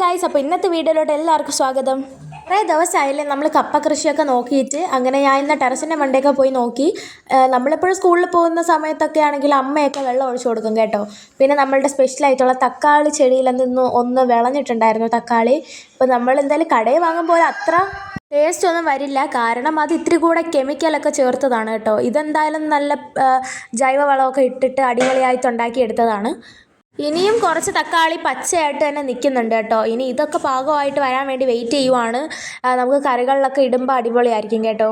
Guys അപ്പോൾ ഇന്നത്തെ വീഡിയോയിലോട്ട് എല്ലാവർക്കും സ്വാഗതം. കുറേ ദിവസമായില്ലേ നമ്മൾ കപ്പ കൃഷിയൊക്കെ നോക്കിയിട്ട് അങ്ങനെ ഞാൻ ഇന്ന് ടെറസിന്റെ മണ്ടയൊക്കെ പോയി നോക്കി. നമ്മളെപ്പോഴും സ്കൂളിൽ പോകുന്ന സമയത്തൊക്കെ ആണെങ്കിൽ അമ്മയൊക്കെ വെള്ളം ഒഴിച്ചു കൊടുക്കും കേട്ടോ. പിന്നെ നമ്മളുടെ സ്പെഷ്യലായിട്ടുള്ള തക്കാളി ചെടിയിൽ നിന്ന് ഒന്ന് വിളഞ്ഞിട്ടുണ്ടായിരുന്നു തക്കാളി. ഇപ്പോൾ നമ്മൾ എന്തായാലും കടയിൽ വാങ്ങുമ്പോൾ അത്ര ടേസ്റ്റ് ഒന്നും വരില്ല. കാരണം അത് ഇത്തിരി കൂടെ കെമിക്കലൊക്കെ ചേർത്തതാണ് കേട്ടോ. ഇതെന്തായാലും നല്ല ജൈവവളമൊക്കെ ഇട്ടിട്ട് അടിപൊളിയായിട്ട് ഉണ്ടാക്കിയെടുത്തതാണ്. ഇനിയും കുറച്ച് തക്കാളി പച്ചയായിട്ട് തന്നെ നിൽക്കുന്നുണ്ട് കേട്ടോ. ഇനി ഇതൊക്കെ പാകമായിട്ട് വരാൻ വേണ്ടി വെയിറ്റ് ചെയ്യുവാണ്. നമുക്ക് കറികളിലൊക്കെ ഇടുമ്പോൾ അടിപൊളിയായിരിക്കും കേട്ടോ.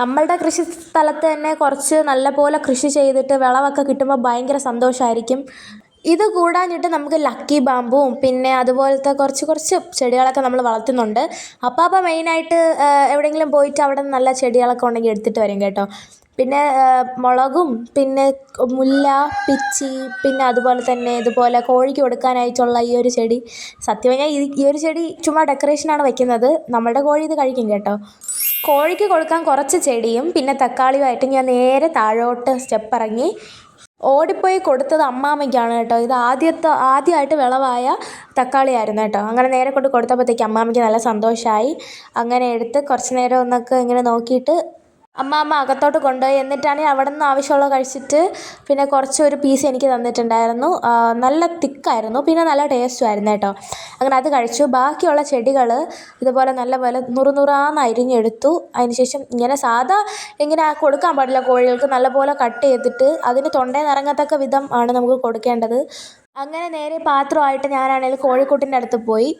നമ്മളുടെ കൃഷി സ്ഥലത്ത് തന്നെ കുറച്ച് നല്ലപോലെ കൃഷി ചെയ്തിട്ട് വിളവൊക്കെ കിട്ടുമ്പോൾ ഭയങ്കര സന്തോഷമായിരിക്കും ഇത് കൂടാനിട്ട് നമുക്ക് ലക്കി ബാമ്പുവും പിന്നെ അതുപോലത്തെ കുറച്ച് കുറച്ച് ചെടികളൊക്കെ നമ്മൾ വളർത്തുന്നുണ്ട്. അപ്പോൾ അപ്പോൾ മെയിനായിട്ട് എവിടെയെങ്കിലും പോയിട്ട് അവിടെ നല്ല ചെടികളൊക്കെ ഉണ്ടെങ്കിൽ എടുത്തിട്ട് വരും കേട്ടോ. പിന്നെ മുളകും പിന്നെ മുല്ല പിച്ചി പിന്നെ അതുപോലെ തന്നെ ഇതുപോലെ കോഴിക്ക് കൊടുക്കാനായിട്ടുള്ള ഈ ഒരു ചെടി. സത്യം പറഞ്ഞാൽ ഈ ഈ ഒരു ചെടി ചുമ്മാ ഡെക്കറേഷനാണ് വെക്കുന്നത്. നമ്മുടെ കോഴി ഇത് കഴിക്കും കേട്ടോ. കോഴിക്ക് കൊടുക്കാൻ കുറച്ച് ചെടിയും പിന്നെ തക്കാളിയുമായിട്ട് ഞാൻ നേരെ താഴോട്ട് സ്റ്റെപ്പ് ഇറങ്ങി ഓടിപ്പോയി കൊടുത്തത് അമ്മാമ്മയ്ക്കാണ് കേട്ടോ. ഇത് ആദ്യത്തെ ആദ്യമായിട്ട് വിളവായ തക്കാളിയായിരുന്നു കേട്ടോ. അങ്ങനെ നേരെ കൊണ്ട് കൊടുത്തപ്പോഴത്തേക്ക് അമ്മാമ്മയ്ക്ക് നല്ല സന്തോഷമായി അങ്ങനെ എടുത്ത് കുറച്ച് നേരം ഒന്നൊക്കെ ഇങ്ങനെ നോക്കിയിട്ട് അമ്മാമ്മ അകത്തോട്ട് കൊണ്ടുപോയി. എന്നിട്ടാണെങ്കിൽ അവിടെ നിന്ന് ആവശ്യമുള്ളത് കഴിച്ചിട്ട് പിന്നെ കുറച്ച് ഒരു പീസ് എനിക്ക് തന്നിട്ടുണ്ടായിരുന്നു. നല്ല തിക്കായിരുന്നു. പിന്നെ നല്ല ടേസ്റ്റും ആയിരുന്നു കേട്ടോ. അങ്ങനെ അത് കഴിച്ചു. ബാക്കിയുള്ള ചെടികൾ ഇതുപോലെ നല്ലപോലെ നുറുനുറാന്ന് അരിഞ്ഞെടുത്തു. അതിനുശേഷം ഇങ്ങനെ സാധാ ഇങ്ങനെ കൊടുക്കാൻ പാടില്ല കോഴികൾക്ക്. നല്ലപോലെ കട്ട് ചെയ്തിട്ട് അതിന് തൊണ്ടയിൽ നിറങ്ങത്തക്ക വിധം ആണ് നമുക്ക് കൊടുക്കേണ്ടത്. അങ്ങനെ നേരെ പാത്രമായിട്ട് ഞാനാണെങ്കിൽ കോഴിക്കൂട്ടിന്റെ അടുത്ത് പോയി.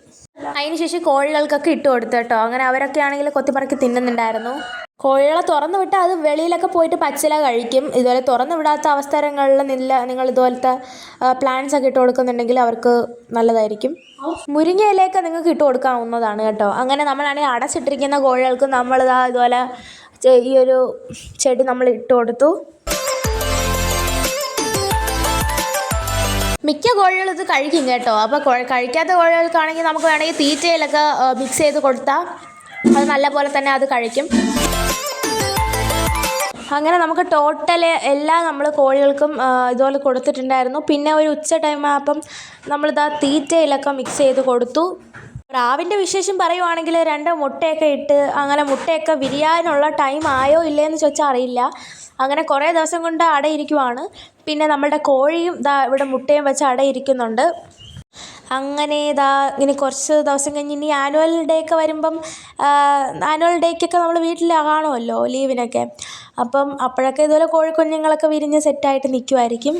അതിനുശേഷം കോഴികൾക്കൊക്കെ ഇട്ട് കൊടുത്തു കേട്ടോ. അങ്ങനെ അവരൊക്കെ ആണെങ്കിൽ കൊത്തിപ്പറക്കി തിന്നുന്നുണ്ടായിരുന്നു. കോഴികളെ തുറന്നു വിട്ടാൽ അത് വെളിയിലൊക്കെ പോയിട്ട് പച്ചില കഴിക്കും. ഇതുപോലെ തുറന്നു വിടാത്ത അവസരങ്ങളിൽ നില്ല നിങ്ങൾ ഇതുപോലത്തെ പ്ലാന്റ്സ് ഒക്കെ ഇട്ട് കൊടുക്കുന്നുണ്ടെങ്കിൽ അവർക്ക് നല്ലതായിരിക്കും. മുരിങ്ങ ഇലയൊക്കെ നിങ്ങൾക്ക് ഇട്ട് കൊടുക്കാവുന്നതാണ് കേട്ടോ. അങ്ങനെ നമ്മളാണെങ്കിൽ അടച്ചിട്ടിരിക്കുന്ന കോഴികൾക്ക് നമ്മൾ നമ്മളിതാ ഇതുപോലെ ഈ ഒരു ചെടി നമ്മൾ ഇട്ട് കൊടുത്തു. മിക്ക കോഴികളും ഇത് കഴിക്കും കേട്ടോ. അപ്പോൾ കഴിക്കാത്ത കോഴികൾക്കാണെങ്കിൽ നമുക്ക് വേണമെങ്കിൽ തീറ്റയിലൊക്കെ മിക്സ് ചെയ്ത് കൊടുത്താൽ അത് നല്ല പോലെ തന്നെ അത് കഴിക്കും. അങ്ങനെ നമുക്ക് ടോട്ടൽ എല്ലാം നമ്മൾ കോഴികൾക്കും ഇതുപോലെ കൊടുത്തിട്ടുണ്ടായിരുന്നു. പിന്നെ ഒരു ഉച്ച ടൈം ആയപ്പം നമ്മളിതാ തീറ്റയിലൊക്കെ മിക്സ് ചെയ്ത് കൊടുത്തു. പ്രാവിന്റെ വിശേഷം പറയുവാണെങ്കിൽ രണ്ട് മുട്ടയൊക്കെ ഇട്ട് അങ്ങനെ മുട്ടയൊക്കെ വിരിയാനുള്ള ടൈം ആയോ ഇല്ലയെന്ന് ചോദിച്ചാൽ അറിയില്ല. അങ്ങനെ കുറേ ദിവസം കൊണ്ട് അടയിരിക്കുവാണ്. പിന്നെ നമ്മളുടെ കോഴിയും ഇതാ ഇവിടെ മുട്ടയും വെച്ച് അടയിരിക്കുന്നുണ്ട്. അങ്ങനെ ഇതാ ഇനി കുറച്ച് ദിവസം കഴിഞ്ഞ് ഇനി ആനുവൽ ഡേ ഒക്കെ വരുമ്പം ആനുവൽ ഡേക്കൊക്കെ നമ്മൾ വീട്ടിൽ കാണുമല്ലോ ലീവിനൊക്കെ. അപ്പം അപ്പോഴൊക്കെ ഇതുപോലെ കോഴിക്കുഞ്ഞുങ്ങളൊക്കെ വിരിഞ്ഞ് സെറ്റായിട്ട് നിൽക്കുമായിരിക്കും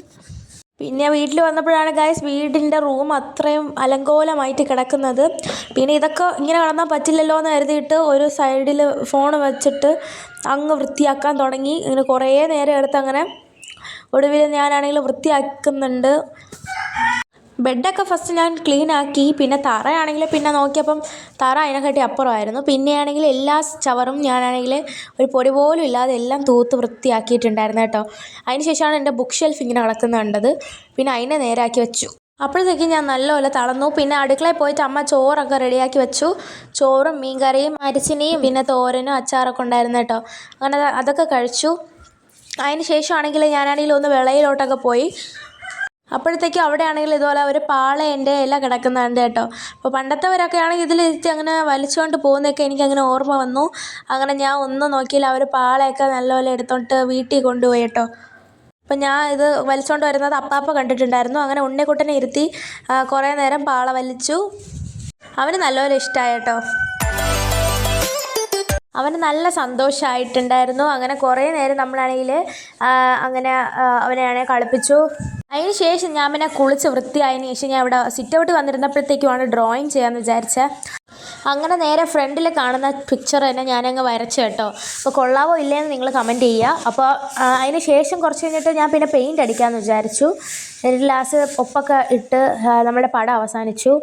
പിന്നെ വീട്ടിൽ വന്നപ്പോഴാണ് ഗായ്സ് വീടിന്റെ റൂം അത്രയും അലങ്കോലമായിട്ട് കിടക്കുന്നത്. പിന്നെ ഇതൊക്കെ ഇങ്ങനെ കിടന്നാൽ പറ്റില്ലല്ലോ എന്ന് കരുതിയിട്ട് ഒരു സൈഡിൽ ഫോൺ വെച്ചിട്ട് അങ്ങ് വൃത്തിയാക്കാൻ തുടങ്ങി. ഇങ്ങനെ കുറേ നേരം എടുത്ത് അങ്ങനെ ഒടുവിൽ ഞാനാണെങ്കിൽ വൃത്തിയാക്കുന്നുണ്ട്. ബെഡൊക്കെ ഫസ്റ്റ് ഞാൻ ക്ലീൻ ആക്കി പിന്നെ തറയാണെങ്കിൽ പിന്നെ നോക്കിയപ്പം തറ അതിനെക്കാട്ടി അപ്പുറമായിരുന്നു. പിന്നെയാണെങ്കിൽ എല്ലാ ചവറും ഞാനാണെങ്കിൽ ഒരു പൊടി പോലും ഇല്ലാതെ എല്ലാം തൂത്ത് വൃത്തിയാക്കിയിട്ടുണ്ടായിരുന്നു കേട്ടോ. അതിന് ശേഷമാണ് എന്റെ ബുക്ക് ഷെൽഫ് ഇങ്ങനെ കിടക്കുന്നത് കണ്ടത്. പിന്നെ അതിനെ നേരാക്കി വെച്ചു. അപ്പോഴത്തേക്കും ഞാൻ നല്ലപോലെ തളർന്നു പിന്നെ അടുക്കളയിൽ പോയിട്ട് അമ്മ ചോറൊക്കെ റെഡിയാക്കി വെച്ചു. ചോറും മീൻകറിയും അരിച്ചിനിയും പിന്നെ തോരനും അച്ചാറൊക്കെ ഉണ്ടായിരുന്നു കേട്ടോ. അങ്ങനെ അതൊക്കെ കഴിച്ചു. അതിന് ശേഷമാണെങ്കിൽ ഞാനാണെങ്കിൽ ഒന്ന് വിളയിലോട്ടൊക്കെ പോയി. അപ്പോഴത്തേക്കും അവിടെ ആണെങ്കിൽ ഇതുപോലെ ഒരു പാളേന്റെ ഇല കിടക്കുന്നുണ്ട് കേട്ടോ. അപ്പോൾ പണ്ടത്തെവരൊക്കെ ആണെങ്കിൽ ഇതിലിരുത്തി അങ്ങനെ വലിച്ചുകൊണ്ട് പോകുന്നതൊക്കെ എനിക്കങ്ങനെ ഓർമ്മ വന്നു. അങ്ങനെ ഞാൻ ഒന്നും നോക്കിയില്ല അവർ പാളയൊക്കെ നല്ലപോലെ എടുത്തോണ്ട് വീട്ടിൽ കൊണ്ടുപോയി കേട്ടോ. അപ്പം ഞാൻ ഇത് വലിച്ചുകൊണ്ട് വരുന്നത് അപ്പാപ്പ കണ്ടിട്ടുണ്ടായിരുന്നു. അങ്ങനെ ഉണ്ണിക്കുട്ടനെ ഇരുത്തി കുറേ നേരം പാള വലിച്ചു. അവന് നല്ലപോലെ ഇഷ്ടമായി കേട്ടോ. അവന് നല്ല സന്തോഷമായിട്ടുണ്ടായിരുന്നു. അങ്ങനെ കുറേ നേരം നമ്മളാണെങ്കിൽ അങ്ങനെ അവനെയാണെങ്കിൽ കളിപ്പിച്ചു. അതിന് ശേഷം ഞാൻ പിന്നെ കുളിച്ച് വൃത്തിയായതിന് ശേഷം ഞാൻ ഇവിടെ സിറ്റ് ഔട്ട് വന്നിരുന്നപ്പോഴത്തേക്കുമാണ് ഡ്രോയിങ് ചെയ്യാമെന്ന് വിചാരിച്ചത് അങ്ങനെ നേരെ ഫ്രണ്ടിൽ കാണുന്ന പിക്ചർ തന്നെ ഞാനങ്ങ് വരച്ചു കേട്ടോ. അപ്പോൾ കൊള്ളാവോ ഇല്ലയെന്ന് നിങ്ങൾ കമന്റ് ചെയ്യുക. അപ്പോൾ അതിന് ശേഷം കുറച്ച് കഴിഞ്ഞിട്ട് ഞാൻ പിന്നെ പെയിന്റ് അടിക്കാമെന്ന് വിചാരിച്ചു. ഒരു ഗ്ലാസ് ഒപ്പൊക്കെ ഇട്ട് നമ്മുടെ പടം അവസാനിച്ചു.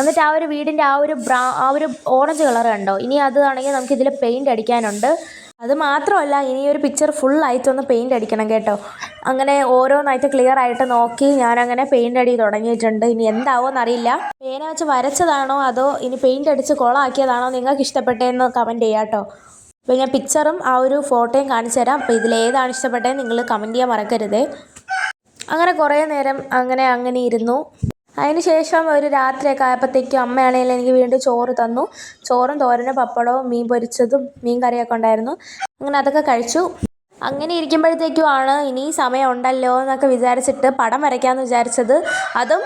എന്നിട്ട് ആ ഒരു വീടിന്റെ ആ ഒരു ബ്രാ ആ ഒരു ഓറഞ്ച് കളർ കണ്ടോ? ഇനി അതാണെങ്കിൽ നമുക്ക് ഇതിൽ പെയിന്റ് അടിക്കാനുണ്ട്. അത് മാത്രമല്ല ഇനി ഒരു പിക്ചർ ഫുൾ ആയിട്ട് ഒന്ന് പെയിന്റ് അടിക്കണം കേട്ടോ. അങ്ങനെ ഓരോന്നായിട്ട് ക്ലിയർ ആയിട്ട് നോക്കി ഞാനങ്ങനെ പെയിന്റ് അടി തുടങ്ങിയിട്ടുണ്ട്. ഇനി എന്താവോന്ന് അറിയില്ല പേന വെച്ച് വരച്ചതാണോ അതോ ഇനി പെയിന്റ് അടിച്ച് കുളമാക്കിയതാണോ നിങ്ങൾക്ക് ഇഷ്ടപ്പെട്ടതെന്ന് കമന്റ് ചെയ്യാം കേട്ടോ. അപ്പോൾ ഞാൻ പിക്ചറും ആ ഒരു ഫോട്ടോയും കാണിച്ചു തരാം. അപ്പോൾ ഇതിലേതാണ് ഇഷ്ടപ്പെട്ടതെന്ന് നിങ്ങൾ കമന്റ് ചെയ്യാൻ മറക്കരുത്. അങ്ങനെ കുറേ നേരം അങ്ങനെ അങ്ങനെ ഇരുന്നു. അതിന് ശേഷം ഒരു രാത്രിയൊക്കെ ആയപ്പോഴത്തേക്കും അമ്മയാണെങ്കിൽ എനിക്ക് വീണ്ടും ചോറ് തന്നു. ചോറും തോരനും പപ്പടവും മീൻ പൊരിച്ചതും മീൻ കറിയൊക്കെ ഉണ്ടായിരുന്നു. അങ്ങനെ അതൊക്കെ കഴിച്ചു. അങ്ങനെ ഇരിക്കുമ്പോഴത്തേക്കുമാണ് ഇനി സമയം ഉണ്ടല്ലോ എന്നൊക്കെ വിചാരിച്ചിട്ട് പടം വരയ്ക്കാമെന്ന് വിചാരിച്ചത്. അതും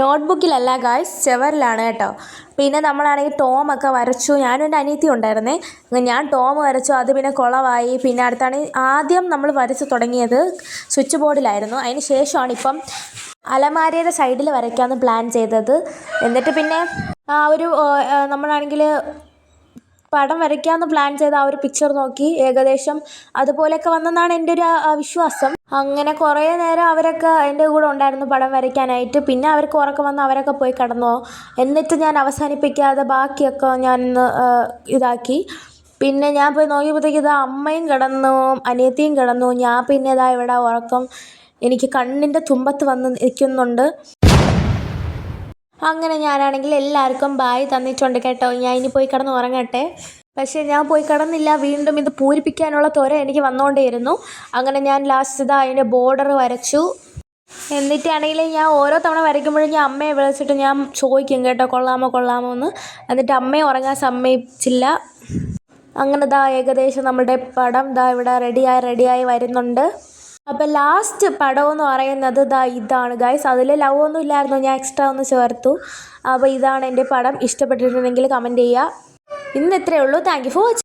നോട്ട്ബുക്കിലല്ല ഗായ്സ് ചെവറിലാണ് കേട്ടോ. പിന്നെ നമ്മളാണെങ്കിൽ ടോമൊക്കെ വരച്ചു. ഞാനും എന്റെ അനിയത്തി ഉണ്ടായിരുന്നേ. ഞാൻ ടോം വരച്ചു. അത് പിന്നെ കുളമായി പിന്നെ അടുത്താണ് ആദ്യം നമ്മൾ വരച്ച് തുടങ്ങിയത് സ്വിച്ച് ബോർഡിലായിരുന്നു. അതിന് ശേഷമാണ് ഇപ്പം അലമാരയുടെ സൈഡിൽ വരയ്ക്കാമെന്ന് പ്ലാൻ ചെയ്തത്. എന്നിട്ട് പിന്നെ ആ ഒരു നമ്മളാണെങ്കിൽ പടം വരയ്ക്കാമെന്ന് പ്ലാൻ ചെയ്ത ആ ഒരു പിക്ചർ നോക്കി. ഏകദേശം അതുപോലെയൊക്കെ വന്നെന്നാണ് എന്റെ ഒരു വിശ്വാസം. അങ്ങനെ കുറേ നേരം അവരൊക്കെ എന്റെ കൂടെ ഉണ്ടായിരുന്നു പടം വരയ്ക്കാനായിട്ട്. പിന്നെ അവർക്ക് ഉറക്കം വന്ന് അവരൊക്കെ പോയി കിടന്നോ. എന്നിട്ട് ഞാൻ അവസാനിപ്പിക്കാതെ ബാക്കിയൊക്കെ ഞാൻ ഇതാക്കി. പിന്നെ ഞാൻ പോയി നോക്കിയപ്പോഴത്തേക്ക് ഇതാ അമ്മയും കിടന്നു അനിയത്തിയും കിടന്നു. ഞാൻ പിന്നെ ഇതാ ഇവിടെ ഉറക്കം എനിക്ക് കണ്ണിന്റെ തുമ്പത്ത് വന്ന് നിൽക്കുന്നുണ്ട്. അങ്ങനെ ഞാനാണെങ്കിൽ എല്ലാവർക്കും ബായ് തന്നിട്ടുണ്ട് കേട്ടോ. ഞാൻ ഇനി പോയി കിടന്ന് ഉറങ്ങട്ടെ. പക്ഷേ ഞാൻ പോയി കിടന്നില്ല. വീണ്ടും ഇത് പൂരിപ്പിക്കാനുള്ള ത്വര എനിക്ക് വന്നുകൊണ്ടേയിരുന്നു. അങ്ങനെ ഞാൻ ലാസ്റ്റ് ഇതാ അതിന്റെ ബോർഡർ വരച്ചു. എന്നിട്ടാണെങ്കിൽ ഞാൻ ഓരോ തവണ വരയ്ക്കുമ്പോഴും ഞാൻ അമ്മയെ വിളിച്ചിട്ട് ഞാൻ ചോദിക്കും കേട്ടോ കൊള്ളാമോ കൊള്ളാമോ എന്ന്. എന്നിട്ട് അമ്മയെ ഉറങ്ങാൻ സമ്മതിച്ചില്ല. അങ്ങനെ ദാ ഏകദേശം നമ്മുടെ പടം ദാ ഇവിടെ റെഡിയായി റെഡിയായി വരുന്നുണ്ട്. അപ്പോൾ ലാസ്റ്റ് പടം എന്ന് പറയുന്നത് ദാ ഇതാണ്. ഗൈസ് അതിൽ ലവ് ഒന്നും ഇല്ലായിരുന്നു. ഞാൻ എക്സ്ട്രാ ഒന്ന് ചേർത്തു. അപ്പോൾ ഇതാണ് എന്റെ പടം. ഇഷ്ടപ്പെട്ടിട്ടുണ്ടെങ്കിൽ കമന്റ് ചെയ്യുക. ഇന്ന് ഇത്രയേ ഉള്ളൂ. Thank you for watching